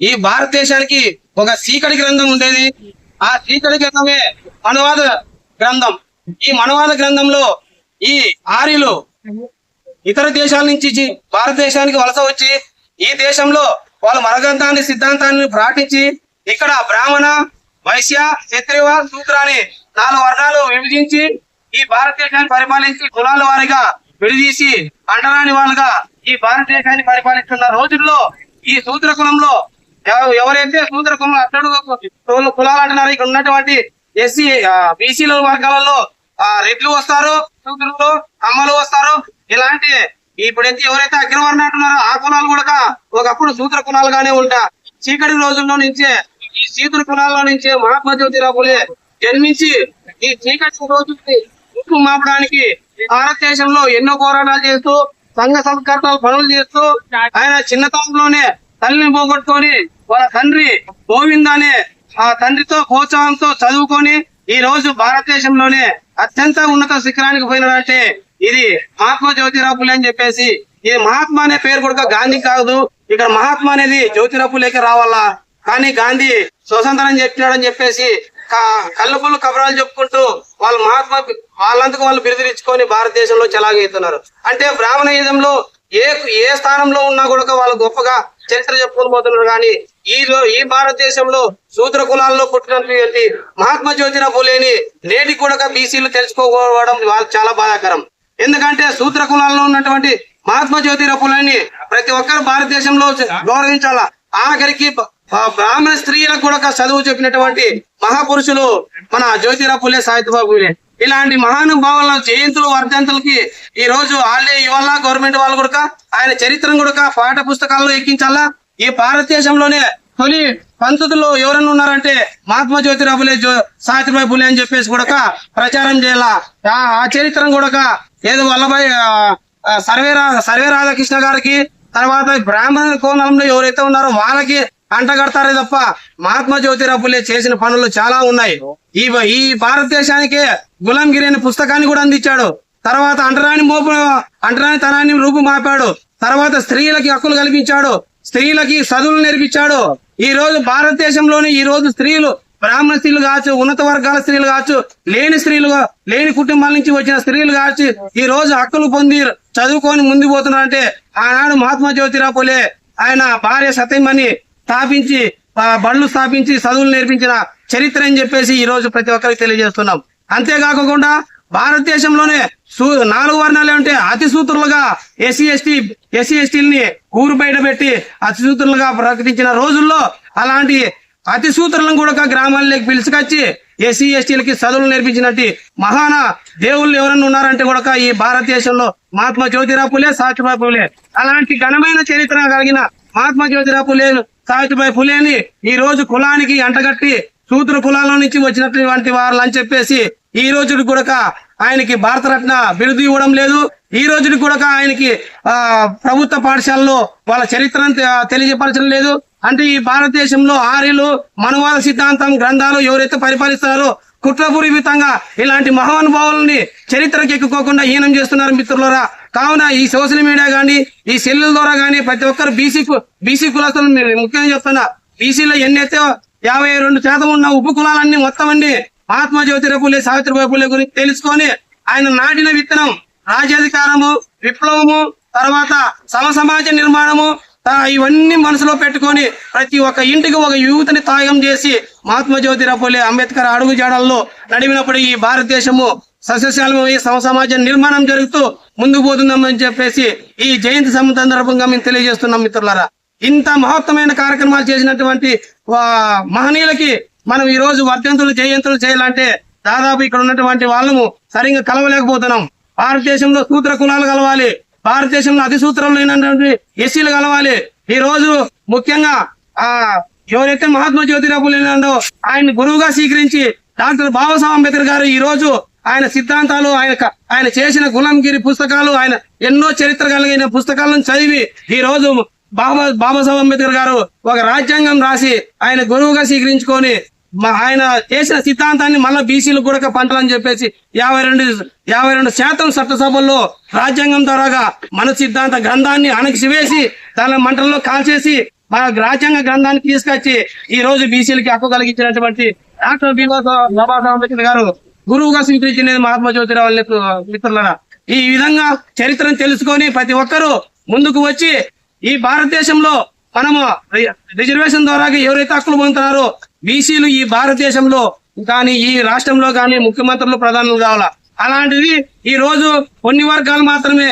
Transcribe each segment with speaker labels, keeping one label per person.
Speaker 1: ఈ భారతదేశానికి ఒక సీకటి గ్రంథం ఉండేది. ఆ సీకటి గ్రంథమే అనువాద గ్రంథం. ఈ మనవాద గ్రంథంలో ఈ ఆర్యులు ఇతర దేశాల నుంచి భారతదేశానికి వలస వచ్చి ఈ దేశంలో వాళ్ళ మరగంతాన్ని సిద్ధాంతాన్ని ప్రాటించి ఇక్కడ బ్రాహ్మణ వైశ్య క్షత్రియ సూత్రాన్ని అని నాలుగు వర్గాలు విభజించి ఈ భారతదేశాన్ని పరిపాలించి కులాల వారిగా విడిదీసి అంటరాని వాళ్ళుగా ఈ భారతదేశాన్ని పరిపాలిస్తున్న రోజుల్లో ఈ సూత్ర కులంలో ఎవరైతే శూద్ర కులం అట్టడు కులాలు అంటున్నారు ఇక్కడ ఉన్నటువంటి ఎస్సీ బీసీల వర్గాలలో రెడ్లు వస్తారు శూద్రులు అమ్మలు వస్తారు. ఇలాంటి ఇప్పుడైతే ఎవరైతే అగ్రవర్ణ అంటున్నారో ఆ కులాలు కూడా ఒకప్పుడు శూద్ర కులాలుగానే ఉంటా. చీకటి రోజుల్లో నుంచే ఈ శీతుల కులాల్లో నుంచే మహాత్మా జ్యోతిరావు జన్మించి ఈ చీకటి రోజుల్ని ఉప్పు మాపడానికి భారతదేశంలో ఎన్నో పోరాటాలు చేస్తూ సంఘ సంస్కర్తలు పనులు చేస్తూ ఆయన చిన్నతనంలోనే తల్లిని పోగొట్టుకొని వాళ్ళ తండ్రి గోవింద్ అనే ఆ తండ్రితో ప్రోత్సాహంతో చదువుకొని ఈ రోజు భారతదేశంలోనే అత్యంత ఉన్నత శిఖరానికి పోయినారంటే ఇది మహాత్మా జ్యోతిరావు అని చెప్పేసి ఇది మహాత్మా అనే పేరు కూడా గాంధీ కాదు. ఇక్కడ మహాత్మా అనేది జ్యోతిరావు ఫులేకి రావాలా? కానీ గాంధీ స్వతంత్రం చెప్పినాడని చెప్పేసి క- కళ్ళపుల్లు కబరాలు చెప్పుకుంటూ వాళ్ళు మహాత్మా వాళ్ళంతకు వాళ్ళు బిరుదిరించుకొని భారతదేశంలో చెలాగవుతున్నారు అంటే బ్రాహ్మణయుధంలో ఏ ఏ స్థానంలో ఉన్నా కూడా వాళ్ళు గొప్పగా చరిత్ర చెప్పుకొని పోతున్నారు కానీ ఈ ఈ భారతదేశంలో శూద్ర కులాల్లో పుట్టినటువంటి మహాత్మా జ్యోతిరావు ఫులేని నేటి కూడా బీసీలు తెలుసుకోవడం చాలా బాధాకరం. ఎందుకంటే శూద్ర కులాల్లో ఉన్నటువంటి మహాత్మా జ్యోతిరావు ఫులేని ప్రతి ఒక్కరు భారతదేశంలో గౌరవించాలా? ఆఖరికి బ్రాహ్మణ స్త్రీలకు కూడా చదువు చెప్పినటువంటి మహాపురుషులు మన జ్యోతిరావు ఫులే సాహిత్యబాబు ఇలాంటి మహానుభావుల జయంతులు వర్ధంతులకి ఈ రోజు వాళ్ళే ఇవాళ గవర్నమెంట్ వాళ్ళు కూడా ఆయన చరిత్రను కూడా పాఠ పుస్తకాల్లో ఎక్కించాలా? ఈ భారతదేశంలోనే తొలి పంతుతులు ఎవరన్నా ఉన్నారంటే మహాత్మా జ్యోతిరావు ఫులే జో సావిత్రిబాయి ఫులే అని చెప్పేసి కూడా ప్రచారం చేయాలా. ఆ- చరిత్రను కూడా ఏదో వల్లభాయ్ సర్వే సర్వే రాధాకృష్ణ గారికి తర్వాత బ్రాహ్మణ కోణంలో ఎవరైతే ఉన్నారో వాళ్ళకి అంటగడతారే తప్ప మహాత్మా జ్యోతిరావు ఫులే చేసిన పనులు చాలా ఉన్నాయి. ఈ ఈ భారతదేశానికి గులాంగిరి అనే పుస్తకాన్ని కూడా అందించాడు. తర్వాత అంటరాని మోపు అంటరాని తనాన్ని రూపు మాపాడు తర్వాత స్త్రీలకి హక్కులు కల్పించాడు. స్త్రీలకి చదువులు నేర్పించాడు. ఈ రోజు భారతదేశంలోని ఈ రోజు స్త్రీలు బ్రాహ్మణ స్త్రీలు కావచ్చు ఉన్నత వర్గాల స్త్రీలు కావచ్చు లేని స్త్రీలు లేని కుటుంబాల నుంచి వచ్చిన స్త్రీలు కావచ్చు ఈ రోజు హక్కులు పొంది చదువుకొని ముందు పోతున్నారంటే ఆనాడు మహాత్మా జ్యోతిరావు పోలే ఆయన భార్య సతీమణి స్థాపించి బళ్ళు స్థాపించి చదువులు నేర్పించిన చరిత్ర అని చెప్పేసి ఈ రోజు ప్రతి ఒక్కరికి తెలియజేస్తున్నాం. అంతేకాకుండా భారతదేశంలోనే సూ- నాలుగు వర్ణాలు ఏమంటే అతి సూత్రులుగా ఎస్సీ ఎస్టీ ఎస్సీ ఎస్టీలని ఊరు బయట పెట్టి అతి సూత్రులుగా ప్రకటించిన రోజుల్లో అలాంటి అతి సూత్రులను కూడా గ్రామాల్లోకి పిలుచుకొచ్చి ఎస్సీ ఎస్టీలకి చదువులు నేర్పించినట్టు మహాన దేవుళ్ళు ఎవరన్నా ఉన్నారంటే కూడా ఈ భారతదేశంలో మహాత్మా జ్యోతిరావు ఫులే సాక్షిబాయి ఫులే అలాంటి ఘనమైన చరిత్ర కలిగిన మహాత్మా జ్యోతిరావు ఫులే సావిత్రిబాయి ఫులేని ఈ రోజు కులానికి అంటగట్టి సూత్ర కులాల నుంచి వచ్చినటువంటి వారు అని చెప్పేసి ఈ రోజుకి కూడా ఆయనకి భారతరత్న బిరుదు ఇవ్వడం లేదు. ఈ రోజుకి కూడా ఆయనకి ఆ ప్రభుత్వ పాఠశాలలో వాళ్ళ చరిత్రను తె- తెలియజేపరచడం లేదు. అంటే ఈ భారతదేశంలో ఆర్యులు మనువాద సిద్ధాంతం గ్రంథాలు ఎవరైతే పరిపాలిస్తున్నారో కుట్రపూరితంగా ఇలాంటి మహానుభావుల్ని చరిత్రకి ఎక్కుకోకుండా హీనం చేస్తున్నారు మిత్రులరా. కావున ఈ సోషల్ మీడియా కానీ ఈ సెల్లుల ద్వారా కానీ ప్రతి ఒక్కరు బీసీ బీసీ కులస్తులు ముఖ్యంగా చెప్తున్నా. బీసీలో ఎన్నైతే యాభై రెండు శాతం ఉన్న ఉప కులాలన్నీ మొత్తం అన్ని మహాత్మా జ్యోతిరావు పూలే సావిత్రిబాయి పూలే గురించి తెలుసుకొని ఆయన నాటిన విత్తనం రాజ్యాధికారము విప్లవము తర్వాత సమ సమాజ నిర్మాణము ఇవన్నీ మనసులో పెట్టుకొని ప్రతి ఒక్క ఇంటికి ఒక యువతని త్యాగం చేసి మహాత్మా జ్యోతిరావు ఫులే అంబేద్కర్ అడుగు జాడల్లో నడిపినప్పుడు ఈ భారతదేశము సస్యశాలమై సమసమాజ నిర్మాణం జరుగుతూ ముందుకు పోతుందని చెప్పేసి ఈ జయంతి సందర్భంగా మేము తెలియజేస్తున్నాం మిత్రులారా. ఇంత మహత్తమైన కార్యక్రమాలు చేసినటువంటి వా- మహనీయులకి మనం ఈ రోజు వర్ధంతులు జయంతులు చేయాలంటే దాదాపు ఇక్కడ ఉన్నటువంటి వాళ్ళము సరిగ్గా కలవలేకపోతున్నాం. భారతదేశంలో సూత్ర కులాలు కలవాలి. భారతదేశంలో అతి సూత్రంలో లేనటువంటి ఎస్సీలు కలవాలి. ఈ రోజు ముఖ్యంగా ఆ ఎవరైతే మహాత్మా జ్యోతిరావు ఫులే ఆయన గురువుగా స్వీకరించి డాక్టర్ బాబాసాహెబ్ అంబేద్కర్ గారు ఈ రోజు ఆయన సిద్ధాంతాలు ఆయన ఆయన చేసిన గులాంగిరి పుస్తకాలు ఆయన ఎన్నో చరిత్ర కలిగిన పుస్తకాలను చదివి ఈ రోజు బాబా బాబాసాహెబ్ అంబేద్కర్ గారు ఒక రాజ్యాంగం రాసి ఆయన గురువుగా స్వీకరించుకొని ఆయన చేసిన సిద్ధాంతాన్ని మళ్ళా బీసీలు కూడా పంటలని చెప్పేసి యాభై రెండు యాభై రెండు శాతం చట్టసభల్లో రాజ్యాంగం ద్వారాగా మన సిద్ధాంత గ్రంథాన్ని అణగిసివేసి దాని మంటల్లో కాల్చేసి మన రాజ్యాంగ గ్రంథాన్ని తీసుకొచ్చి ఈ రోజు బీసీలకి హక్కు కలిగించినటువంటి డాక్టర్ బాబాసాహెబ్ అంబేద్కర్ గారు గురువుగా స్వీకరించినది మహాత్మా జ్యోతిరావు మిత్రులరా. ఈ విధంగా చరిత్రను తెలుసుకొని ప్రతి ఒక్కరూ ముందుకు వచ్చి ఈ భారతదేశంలో మనము రిజర్వేషన్ ద్వారా ఎవరైతే హక్కులు పొందుతున్నారో బీసీలు ఈ భారతదేశంలో కానీ ఈ రాష్ట్రంలో కానీ ముఖ్యమంత్రులు ప్రధానులు కావాలా? అలాంటిది ఈ రోజు కొన్ని వర్గాలు మాత్రమే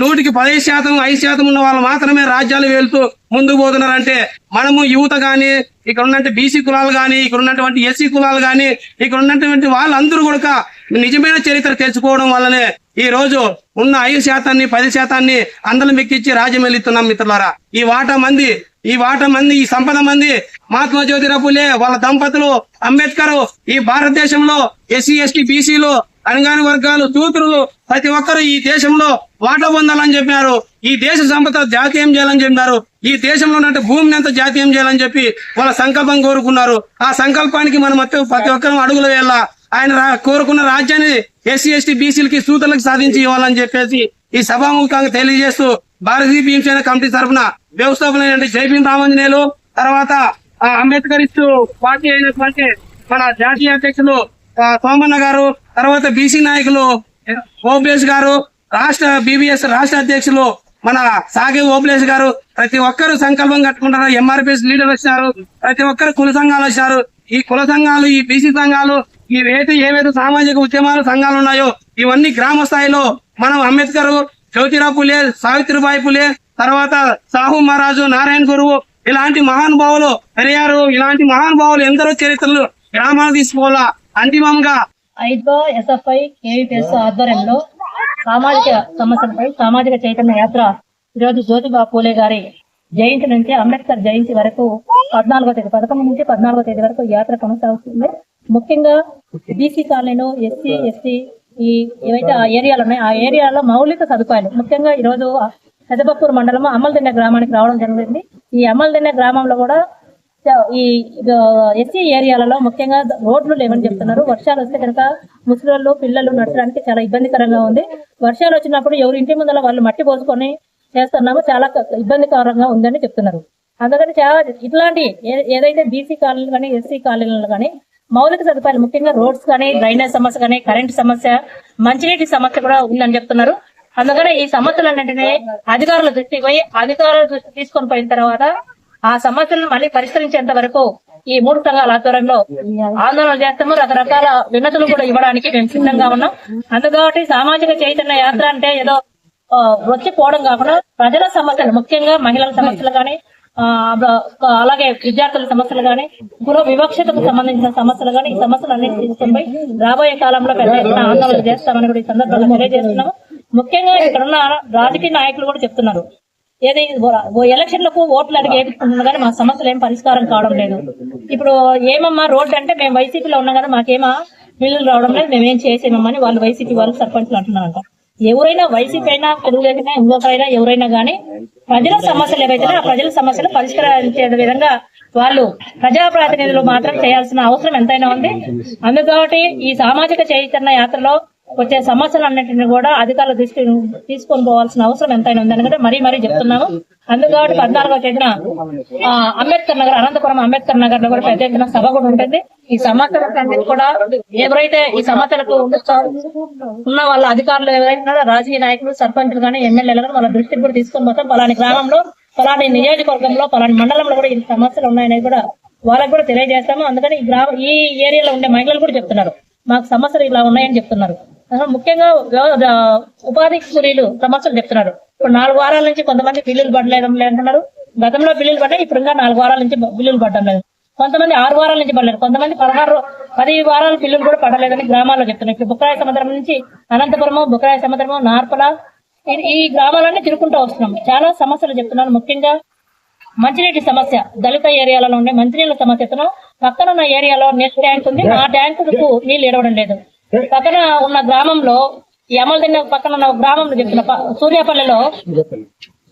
Speaker 1: నూటికి పదహైదు శాతం ఐదు శాతం ఉన్న వాళ్ళు మాత్రమే రాజ్యాలు వెళ్తూ ముందుకు పోతున్నారంటే మనము యువత కానీ ఇక్కడ ఉన్నట్టు బీసీ కులాలు కానీ ఇక్కడ ఉన్నటువంటి ఎస్సీ కులాలు కానీ ఇక్కడ ఉన్నటువంటి వాళ్ళందరూ కూడా నిజమైన చరిత్ర తెలుసుకోవడం వల్లనే ఈ రోజు ఉన్న ఐదు శాతాన్ని పది శాతాన్ని అందరం ఎక్కించి రాజ్యం వెళ్తున్నాం మిత్రులారా. ఈ వాటా మంది ఈ వాటా మంది ఈ సంపద మంది మహాత్మా జ్యోతిరావు వాళ్ళ దంపతులు అంబేద్కర్ ఈ భారతదేశంలో ఎస్సీ ఎస్టీ బీసీలు అణగాని వర్గాలు తూతులు ప్రతి ఒక్కరు ఈ దేశంలో వాటా పొందాలని చెప్పినారు. ఈ దేశ సంపద జాతీయం చేయాలని చెప్పినారు. ఈ దేశంలో ఉన్న భూమిని అంతా జాతీయం చేయాలని చెప్పి వాళ్ళ సంకల్పం కోరుకున్నారు. ఆ సంకల్పానికి మనం మొత్తం ప్రతి ఒక్కరం అడుగులు వేయాలా. ఆయన కోరుకున్న రాజ్యాన్ని ఎస్సీ ఎస్టీ బీసీలకి సూతలకు సాధించి ఇవ్వాలని చెప్పేసి ఈ సభాముఖంగా తెలియజేస్తూ భారతీయ భీమసేన కమిటీ తరఫున వ్యవస్థాపన జై రామాంజనేయులు తర్వాత ఆ, అంబేద్కరిస్ట్ పార్టీ అయినటువంటి మన జాతీయ అధ్యక్షులు సోమన్న గారు తర్వాత బీసీ నాయకులు ఓబిఎస్ గారు రాష్ట్ర బీబీఎస్ రాష్ట్ర అధ్యక్షులు మన సాగే ఓబిఎస్ గారు ప్రతి ఒక్కరు సంకల్పం కట్టుకుంటారు. ఎంఆర్పిఎస్ లీడర్ వచ్చినారు. ప్రతి ఒక్కరు కుల సంఘాలు వచ్చారు ఈ కుల సంఘాలు ఈ బీసీ సంఘాలు ఈ ఇవైతే ఏవైతే సామాజిక ఉద్యమాలు సంఘాలు ఉన్నాయో ఇవన్నీ గ్రామ స్థాయిలో మనం అంబేద్కర్ జ్యోతిరావు పులే సావిత్రిబాయి పులే తర్వాత సాహు మహారాజు నారాయణ గురువు ఇలాంటి మహానుభావులు పెరిగారు. ఇలాంటి మహానుభావులు ఎందరో చరిత్రలు గ్రామాలు తీసుకోవాలా? అంతిమంగా.
Speaker 2: ఐదో ఎస్ఎఫ్ఐ కేవీపీఎస్ ఆధ్వర్యంలో సామాజిక సమస్యలపై సామాజిక చైతన్య యాత్ర ఈరోజు జ్యోతిబా పూలే గారి జయంతి నుంచి అంబేద్కర్ జయంతి వరకు పద్నాలుగో తేదీ పదకొండు నుంచి పద్నాలుగో తేదీ వరకు యాత్ర కొనసాగుతుంది. ముఖ్యంగా బీసీ కాలనీలో ఎస్సీ ఎస్టీ ఈ ఏవైతే ఆ ఏరియాలు ఉన్నాయో ఆ ఏరియాలో మౌలిక సదుపాయాలు ముఖ్యంగా ఈరోజు పెద్దపప్పూరు మండలం అమ్మలదిన్నె గ్రామానికి రావడం జరిగింది. ఈ అమ్మలదిన్నె గ్రామంలో కూడా ఈ ఎస్సీ ఏరియాలలో ముఖ్యంగా రోడ్లు లేవని చెప్తున్నారు. వర్షాలు వస్తే కనుక ముసలి పిల్లలు నడచడానికి చాలా ఇబ్బందికరంగా ఉంది. వర్షాలు వచ్చినప్పుడు ఎవరి ఇంటి ముందర వాళ్ళు మట్టి పోసుకొని చేస్తున్నామో చాలా ఇబ్బందికరంగా ఉందని చెప్తున్నారు. అందుకని చాలా ఇట్లాంటి ఏ- ఏదైతే బీసీ కాలనీలు కానీ ఎస్సీ కాలనీలు కానీ మౌలిక సదుపాయాలు ముఖ్యంగా రోడ్స్ కానీ డ్రైనేజ్ సమస్య కానీ కరెంట్ సమస్య మంచినీటి సమస్య కూడా ఉందని చెప్తున్నారు. అందుకని ఈ సమస్యలు అన్నింటినీ అధికారుల దృష్టికి పోయి అధికారుల దృష్టి తీసుకొని పోయిన తర్వాత ఆ సమస్యలను మళ్ళీ పరిష్కరించేంత వరకు ఈ మూడు సంఘాల ఆధ్వర్యంలో ఆందోళన చేస్తాము. రకరకాల వినతులు కూడా ఇవ్వడానికి మేము సిద్ధంగా ఉన్నాం. అందుకని సామాజిక చైతన్య యాత్ర అంటే ఏదో వచ్చిపోవడం వచ్చి పోవడం కాకుండా ప్రజల సమస్యలు ముఖ్యంగా మహిళల సమస్యలు కానీ అలాగే విద్యార్థుల సమస్యలు కానీ గృహ వివక్షతకు సంబంధించిన సమస్యలు కానీ ఈ సమస్యలు అన్నింటి రాబోయే కాలంలో పెద్ద ఎత్తున ఆందోళన చేస్తామని కూడా ఈ సందర్భంగా తెలియజేస్తున్నాము. ముఖ్యంగా ఇక్కడ ఉన్న రాజకీయ నాయకులు కూడా చెప్తున్నారు. ఏది ఎలక్షన్లకు ఓట్లు అడిగి వేపించుకుంటున్నా కానీ మా సమస్యలు ఏం పరిష్కారం కావడం లేదు. ఇప్పుడు ఏమమ్మా రోడ్డు అంటే మేము వైసీపీలో ఉన్నాం కానీ మాకేమా బిల్లులు రావడం లేదు మేమేం చేసేమమ్మని వాళ్ళు వైసీపీ వాళ్ళు సర్పంచ్లు అంటున్నారంట. ఎవరైనా వైసీపీ అయినా తెలుగుదేశమైనా ఇంకొకరైనా ఎవరైనా కానీ ప్రజల సమస్యలు ఏవైతే ఆ ప్రజల సమస్యలు పరిష్కరించే విధంగా వాళ్ళు ప్రజాప్రతినిధులు మాత్రం చేయాల్సిన అవసరం ఎంతైనా ఉంది. అందుకోటి ఈ సామాజిక చైతన్య యాత్రలో వచ్చే సమస్యలన్నింటినీ కూడా అధికారుల దృష్టి తీసుకొని పోవాల్సిన అవసరం ఎంతైనా ఉంది ఎందుకంటే మరీ మరీ చెప్తున్నాము. అందుకని పద్నాలుగో తేదీన ఆ, అంబేద్కర్ నగర్ అనంతపురం అంబేద్కర్ నగర్లో కూడా పెద్ద ఎత్తున సభ కూడా ఉంటుంది. ఈ సమస్యలకు కూడా ఎవరైతే ఈ సమస్యలకు ఉన్న వాళ్ళ అధికారులు ఎవరైనా రాజకీయ నాయకులు సర్పంచులు కానీ ఎమ్మెల్యేలు కానీ వాళ్ళ దృష్టికి కూడా తీసుకొని పోతాం. పలాని గ్రామంలో పలాని నియోజకవర్గంలో పలాని మండలంలో కూడా ఈ సమస్యలు ఉన్నాయని కూడా వాళ్ళకి కూడా తెలియజేస్తాము. అందుకని ఈ గ్రామ ఈ ఏరియాలో ఉండే మహిళలు కూడా చెప్తున్నారు. మాకు సమస్యలు ఇలా ఉన్నాయని చెప్తున్నారు. ముఖ్యంగా ఉపాధి కూలీలు సమస్యలు చెప్తున్నారు. ఇప్పుడు నాలుగు వారాల నుంచి కొంతమంది బిల్లులు పడలేదు లేదంటున్నారు గతంలో బిల్లులు పడ్డాయి ఇప్పుడు ఇంకా నాలుగు వారాల నుంచి బిల్లులు పడడం లేదు. కొంతమంది ఆరు వారాల నుంచి పడలేదు. కొంతమంది పదహారు పది వారాల బిల్లులు కూడా పడలేదని గ్రామాల్లో చెప్తున్నారు. ఇప్పుడు బుక్కరాయ సముద్రం నుంచి అనంతపురము బుక్కరాయ సముద్రము నార్పల ఈ- గ్రామాలన్నీ తిరుగుకుంటూ వస్తున్నాం. చాలా సమస్యలు చెప్తున్నారు. ముఖ్యంగా మంచినీటి సమస్య దళిత ఏరియాలలో ఉండే మంచినీళ్ళ సమస్య చెప్తున్నాం పక్కన ఉన్న ఏరియాలో నెట్ ట్యాంక్ ఉంది. ఆ ట్యాంకుకు నీళ్ళు ఇడవడం లేదు. పక్కన ఉన్న గ్రామంలో ఈ అమలదిన్న పక్కన ఉన్న గ్రామంలో చెప్తున్న సూర్యాపల్లిలో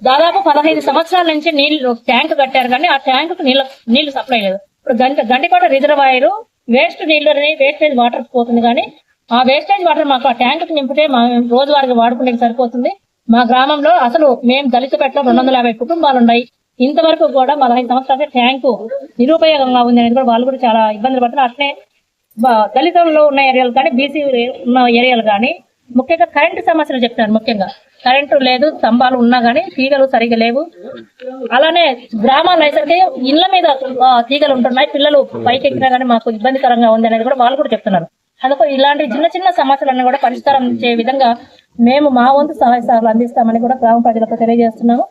Speaker 2: దాదాపు పదహైదు సంవత్సరాల నుంచి నీళ్ళు ట్యాంక్ కట్టారు కానీ ఆ ట్యాంక్ నీళ్ళ నీళ్ళు సప్లై లేదు. ఇప్పుడు గంట గంటికోట రిజర్వాయర్ వేస్ట్ నీళ్ళు వేస్టేజ్ వాటర్ పోతుంది కానీ ఆ వేస్టేజ్ వాటర్ మాకు ఆ ట్యాంక్ నింపితే మా రోజువారీగా వాడుకునేకి సరిపోతుంది. మా గ్రామంలో అసలు మేము దళిత పెట్టలో రెండు వందల యాభై కుటుంబాలు ఉన్నాయి. ఇంతవరకు కూడా పదహైదు సంవత్సరాల ట్యాంకు నిరుపయోగంగా ఉంది అనేది కూడా వాళ్ళు కూడా చాలా ఇబ్బందులు పడుతున్నారు. అట్లే దళితంలో ఉన్న ఏరియాలు కానీ బీసీ ఉన్న ఏరియాలు కానీ ముఖ్యంగా కరెంటు సమస్యలు చెప్తాను ముఖ్యంగా. కరెంటు లేదు స్తంభాలు ఉన్నా కానీ తీగలు సరిగా లేవు. అలానే గ్రామాల్లో అయితే ఇళ్ళ మీద తీగలు ఉంటున్నాయి. పిల్లలు పైకి ఎక్కినా కానీ మాకు ఇబ్బందికరంగా ఉంది అనేది కూడా వాళ్ళు కూడా చెప్తున్నారు. అందుకో ఇలాంటి చిన్న చిన్న సమస్యలన్నీ కూడా పరిష్కారం చే విధంగా మేము మా వంతు సహాయ సహాయాలు అందిస్తామని కూడా గ్రామ ప్రజలకు తెలియజేస్తున్నాము.